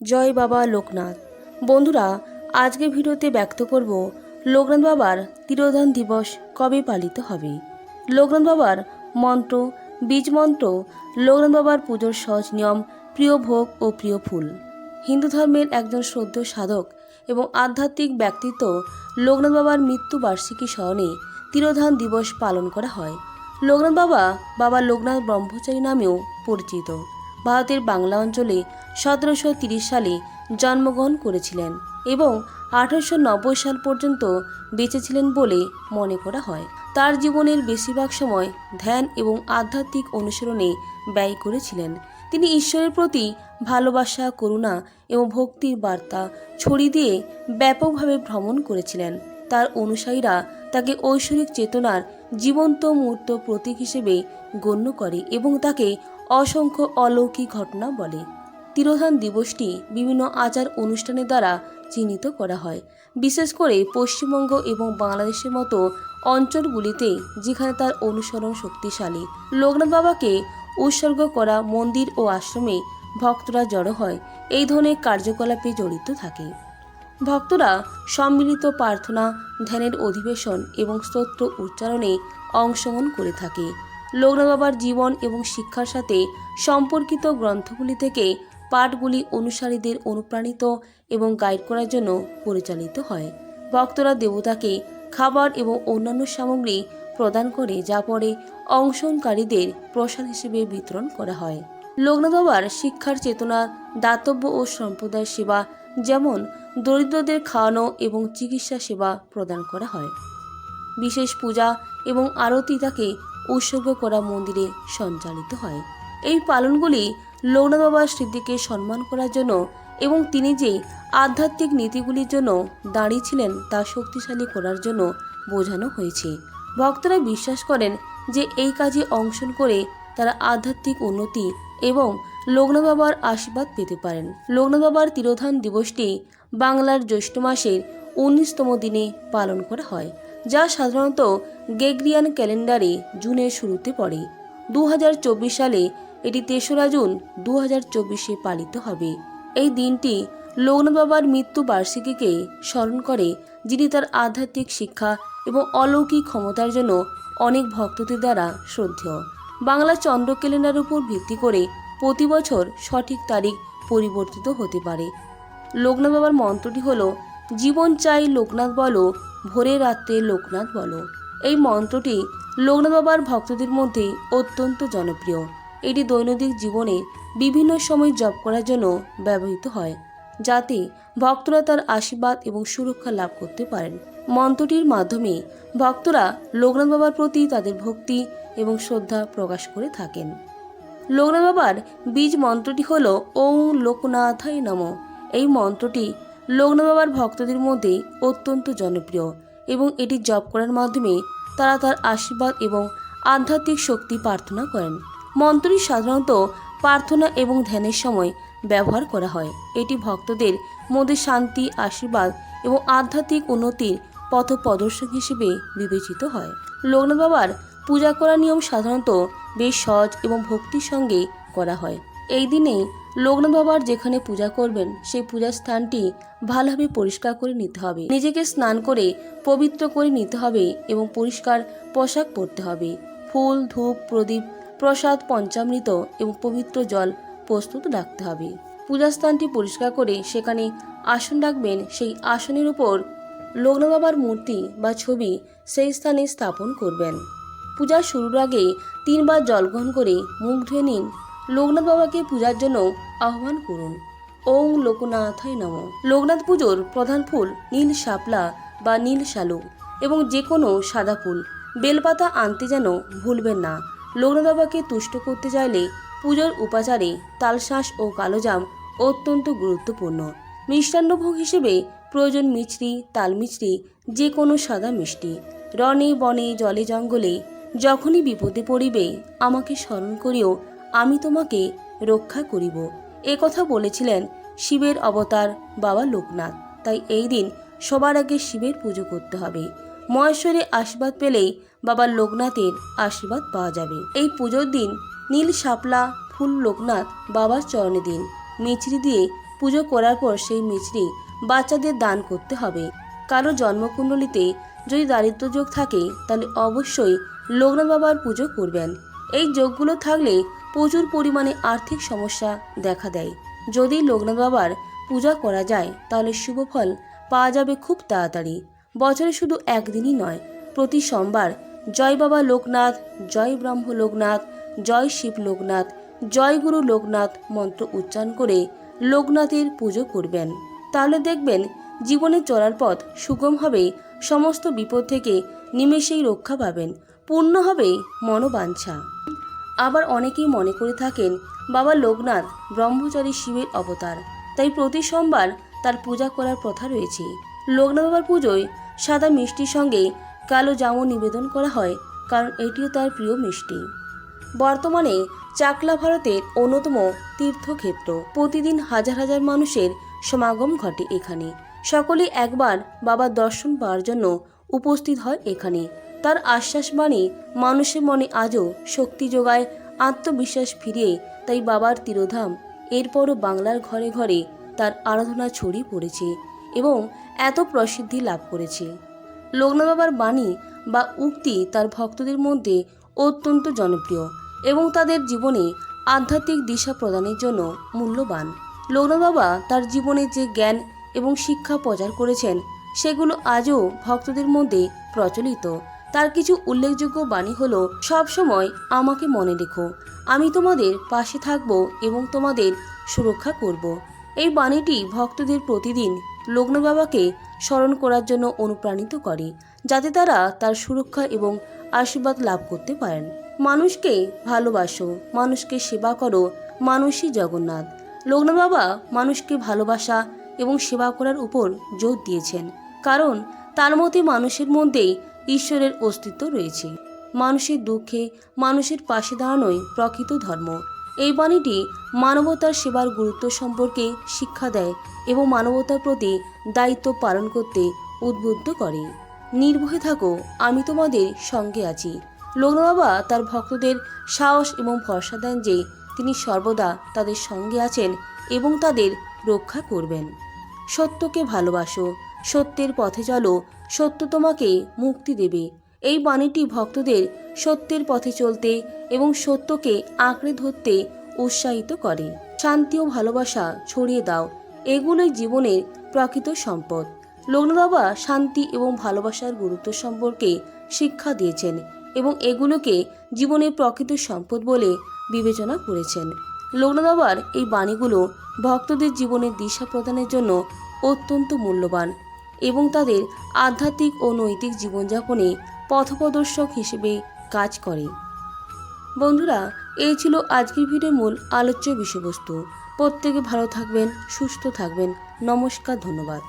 জয় বাবা লোকনাথ। বন্ধুরা, আজকে ভিডিওতে ব্যক্ত করব লোকনাথ বাবার তিরোধান দিবস কবে পালিত হবে? লোকনাথ বাবার মন্ত্র, বীজ মন্ত্র, লোকনাথ বাবার পুজোর সহজ নিয়ম, প্রিয় ভোগ ও প্রিয় ফুল। হিন্দু ধর্মের একজন শ্রদ্ধেয় সাধক এবং আধ্যাত্মিক ব্যক্তিত্ব লোকনাথ বাবার মৃত্যু বার্ষিকী স্মরণে তিরোধান দিবস পালন করা হয়। লোকনাথ বাবা বাবা লোকনাথ ব্রহ্মচারী নামেও পরিচিত। ভারতের বাংলা অঞ্চলে সতেরোশো তিরিশ সালে জন্মগ্রহণ করেছিলেন এবং আঠারোশো নব্বই সাল পর্যন্ত বেঁচে ছিলেন বলে মনে করা হয়। তার জীবনের বেশিরভাগ সময় ধ্যান এবং আধ্যাত্মিক অনুসরণে ব্যয় করেছিলেন। তিনি ঈশ্বরের প্রতি ভালোবাসা, করুণা এবং ভক্তির বার্তা ছড়িয়ে দিয়ে ব্যাপকভাবে ভ্রমণ করেছিলেন। তার অনুসারীরা তাকে ঐশ্বরিক চেতনার জীবন্ত মূর্ত প্রতীক হিসেবে গণ্য করে এবং তাকে অসংখ্য অলৌকিক ঘটনা বলে। তিরোধান দিবসটি বিভিন্ন আচার অনুষ্ঠানের দ্বারা চিহ্নিত করা হয়। বিশেষ করে পশ্চিমবঙ্গ এবং বাংলাদেশের মতো অঞ্চলগুলিতে যেখানে তার অনুসরণ শক্তিশালী। লোকনাথ বাবাকে উৎসর্গ করা মন্দির ও আশ্রমে ভক্তরা জড়ো হয়। এই ধরনের কার্যকলাপে জড়িত থাকে। ভক্তরা সম্মিলিত প্রার্থনা, ধ্যানের অধিবেশন এবং স্তোত্র উচ্চারণে অংশগ্রহণ করে থাকে। লোকনাথ বাবার জীবন এবং শিক্ষার সাথে সম্পর্কিত গ্রন্থগুলি থেকে পাঠগুলি অনুসারীদের অনুপ্রাণিত এবং গাইড করার জন্য পরিচালিত হয়। ভক্তরা দেবতাকে খাবার এবং অন্যান্য সামগ্রী প্রদান করে, যা পরে অংশগ্রহণকারীদের প্রসাদ হিসেবে বিতরণ করা হয়। লোকনাথ বাবার শিক্ষার চেতনা, দাতব্য ও সম্প্রদায় সেবা, যেমন দরিদ্রদের খাওয়ানো এবং চিকিৎসা সেবা প্রদান করা হয়। বিশেষ পূজা এবং আরতি তাকে উৎসর্গ করা মন্দিরে সঞ্চালিত হয়। এই পালনগুলি লোকনাথ বাবার স্মৃতিকে সম্মান করার জন্য এবং তিনি যে আধ্যাত্মিক নীতিগুলির জন্য দাঁড়িয়েছিলেন তা শক্তিশালী করার জন্য বোঝানো হয়েছে। ভক্তরা বিশ্বাস করেন যে এই কাজে অংশগ্রহণ করে তারা আধ্যাত্মিক উন্নতি এবং লোকনাথ বাবার আশীর্বাদ পেতে পারেন। লোকনাথ বাবার তিরোধান দিবসটি বাংলার জ্যৈষ্ঠ মাসের উনিশতম দিনে পালন করা হয়। যা সাধারণত গেগরিয়ান ক্যালেন্ডারে জুনের শুরুতে পড়ে। দু হাজার চব্বিশ সালে এটি তেসরা জুন দু চব্বিশে পালিত হবে। এই দিনটি লোকনাথ বাবার মৃত্যু বার্ষিকীকে স্মরণ করে, যিনি তার আধ্যাত্মিক শিক্ষা এবং অলৌকিক ক্ষমতার জন্য অনেক ভক্তদের দ্বারা শ্রদ্ধেয়। বাংলা চন্দ্র ক্যালেন্ডার উপর ভিত্তি করে প্রতি বছর সঠিক তারিখ পরিবর্তিত হতে পারে। লোকনাথ বাবার মন্ত্রটি হল, জীবন চাই লোকনাথ বলো ভোরে রাত্রে লোকনাথ বলো। এই মন্ত্রটি লোকনাথ বাবার ভক্তদের মধ্যে অত্যন্ত জনপ্রিয়। এটি দৈনন্দিন জীবনে বিভিন্ন সময় জপ করার জন্য ব্যবহৃত হয়, যাতে ভক্তরা তার আশীর্বাদ এবং সুরক্ষা লাভ করতে পারেন। মন্ত্রটির মাধ্যমে ভক্তরা লোকনাথ বাবার প্রতি তাদের ভক্তি এবং শ্রদ্ধা প্রকাশ করে থাকেন। লোকনাথ বাবার বীজ মন্ত্রটি হল ও লোকনাথায় নম। এই মন্ত্রটি লোকনাথ বাবার ভক্তদের মধ্যে অত্যন্ত জনপ্রিয় এবং এটি জপ করার মাধ্যমে তারা তার আশীর্বাদ এবং আধ্যাত্মিক শক্তি প্রার্থনা করেন। মন্ত্রটি সাধারণত প্রার্থনা এবং ধ্যানের সময় ব্যবহার করা হয়। এটি ভক্তদের মধ্যে শান্তি, আশীর্বাদ এবং আধ্যাত্মিক উন্নতির পথ প্রদর্শক হিসেবে বিবেচিত হয়। লগ্ন বাবার পূজা করার নিয়ম সাধারণত বেশ সহজ এবং ভক্তির সঙ্গে করা হয়। এই দিনে লোকনাথ বাবার যেখানে পূজা করবেন, সেই পূজার স্থানটি ভালোভাবে পরিষ্কার করে নিতে হবে। নিজেকে স্নান করে পবিত্র করে নিতে হবে এবং পরিষ্কার পোশাক পরতে হবে। ফুল, ধূপ, প্রদীপ, প্রসাদ, পঞ্চামৃত এবং পবিত্র জল প্রস্তুত রাখতে হবে। পূজা স্থানটি পরিষ্কার করে সেখানে আসন রাখবেন, সেই আসনের উপর লোকনাথ বাবার মূর্তি বা ছবি সেই স্থানে স্থাপন করবেন। পূজা শুরুর আগে তিনবার জল গ্রহণ করে মুখ ধুয়ে নিন। লোকনাথ বাবাকে পূজার জন্য আহ্বান করুন। ওং লোকনাথায় নম। লোকনাথ পুজোর প্রধান ফুল নীল শাপলা বা নীল শালুক এবং যে কোনো সাদা ফুল। বেলপাতা আনতে যেন ভুলবেন না। লোকনাথ বাবাকে তুষ্ট করতে চাইলে পুজোর উপাচারে তালশাঁস ও কালোজাম অত্যন্ত গুরুত্বপূর্ণ। মিষ্টান্নভোগ হিসেবে প্রয়োজন মিছরি তাল মিছরি যে কোনো সাদা মিষ্টি। রনে বনে জলে জঙ্গলে যখনই বিপদে পড়িবে, আমাকে স্মরণ করিও আমি তোমাকে রক্ষা করিব। এ কথা বলেছিলেন শিবের অবতার বাবা লোকনাথ। তাই এই দিন সবার আগে শিবের পুজো করতে হবে। মহেশ্বরের আশীর্বাদ পেলেই বাবা লোকনাথের আশীর্বাদ পাওয়া যাবে। এই পুজোর দিন নীল শাপলা ফুল লোকনাথ বাবার চরণে দিন। মিছরি দিয়ে পুজো করার পর সেই মিছরি বাচ্চাদের দান করতে হবে। কারও জন্মকুণ্ডলিতে যদি দারিদ্র যোগ থাকে, তাহলে অবশ্যই লোকনাথ বাবার পুজো করবেন। এই যোগগুলো থাকলে প্রচুর পরিমাণে আর্থিক সমস্যা দেখা দেয়। যদি লোকনাথ বাবার পূজা করা যায়, তাহলে শুভ ফল পাওয়া যাবে খুব তাড়াতাড়ি। বছরে শুধু একদিনই নয়, প্রতি সোমবার জয় বাবা লোকনাথ, জয় ব্রহ্ম লোকনাথ, জয় শিব লোকনাথ, জয় গুরু লোকনাথ মন্ত্র উচ্চারণ করে লোকনাথের পুজো করবেন। তাহলে দেখবেন জীবনে চলার পথ সুগম হবে, সমস্ত বিপদ থেকে নিমেষেই রক্ষা পাবেন, পূর্ণ হবে মনোবাঞ্ছা। আবার অনেকেই মনে করে থাকেন বাবা লোকনাথ ব্রহ্মচারী শিবের অবতার। তাই প্রতি সোমবার তার পূজা করার প্রথা রয়েছে। লোকনাথ বাবার পুজোয় সাদা মিষ্টির সঙ্গে কালো জামও নিবেদন করা হয়, কারণ এটিও তার প্রিয় মিষ্টি। বর্তমানে চাকলা ভারতের অন্যতম তীর্থক্ষেত্র। প্রতিদিন হাজার হাজার মানুষের সমাগম ঘটে এখানে। সকলে একবার বাবার দর্শন পাওয়ার জন্য উপস্থিত হয় এখানে। তার আশ্বাস বাণী মানুষের মনে আজও শক্তি যোগায়, আত্মবিশ্বাস ফিরিয়ে তাই বাবার তিরোধাম। এরপরও বাংলার ঘরে ঘরে তার আরাধনা ছড়িয়ে পড়েছে এবং এত প্রসিদ্ধি লাভ করেছে। লোকনাথ বাবার বাণী বা উক্তি তার ভক্তদের মধ্যে অত্যন্ত জনপ্রিয় এবং তাদের জীবনে আধ্যাত্মিক দিশা প্রদানের জন্য মূল্যবান। লোকনাথ বাবা তার জীবনে যে জ্ঞান এবং শিক্ষা প্রচার করেছেন, সেগুলো আজও ভক্তদের মধ্যে প্রচলিত। তার কিছু উল্লেখযোগ্য বাণী হলো সবসময় আমাকে মনে রেখো, আমি তোমাদের পাশে থাকব এবং তোমাদের সুরক্ষা করব। এই বাণীটি ভক্তদের প্রতিদিন লগ্ন বাবাকে স্মরণ করার জন্য অনুপ্রাণিত করে, যাতে তারা তার সুরক্ষা এবং আশীর্বাদ লাভ করতে পারেন। মানুষকে ভালোবাসো, মানুষকে সেবা করো, মানুষই জগন্নাথ। লগ্ন বাবা মানুষকে ভালোবাসা এবং সেবা করার উপর জোর দিয়েছেন, কারণ তার মতে মানুষের মধ্যেই ঈশ্বরের অস্তিত্ব রয়েছে। মানুষের দুঃখে মানুষের পাশে দাঁড়ানোই প্রকৃত ধর্ম। এই বাণীটি মানবতার সেবার গুরুত্ব সম্পর্কে শিক্ষা দেয় এবং মানবতার প্রতি দায়িত্ব পালন করতে উদ্বুদ্ধ করে। নির্ভয়ে থাকো, আমি তোমাদের সঙ্গে আছি। লগ্ন বাবা তার ভক্তদের সাহস এবং ভরসা দেন যে তিনি সর্বদা তাদের সঙ্গে আছেন এবং তাদের রক্ষা করবেন। সত্যকে ভালোবাসো, সত্যের পথে চলো, সত্য তোমাকে মুক্তি দেবে। এই বাণীটি ভক্তদের সত্যের পথে চলতে এবং সত্যকে আঁকড়ে ধরতে উৎসাহিত করে। শান্তি ও ভালোবাসা ছড়িয়ে দাও, এগুলোই জীবনের প্রকৃত সম্পদ। লগ্ন বাবা শান্তি এবং ভালোবাসার গুরুত্ব সম্পর্কে শিক্ষা দিয়েছেন এবং এগুলোকে জীবনের প্রকৃত সম্পদ বলে বিবেচনা করেছেন। লগ্ন বাবার এই বাণীগুলো ভক্তদের জীবনের দিশা প্রদানের জন্য অত্যন্ত মূল্যবান এবং তাদের আধ্যাত্মিক ও নৈতিক জীবনযাপনে পথপ্রদর্শক হিসেবে কাজ করে। বন্ধুরা, এই ছিল আজকের ভিডিওর মূল আলোচ্য বিষয়বস্তু। প্রত্যেকে ভালো থাকবেন, সুস্থ থাকবেন। নমস্কার, ধন্যবাদ।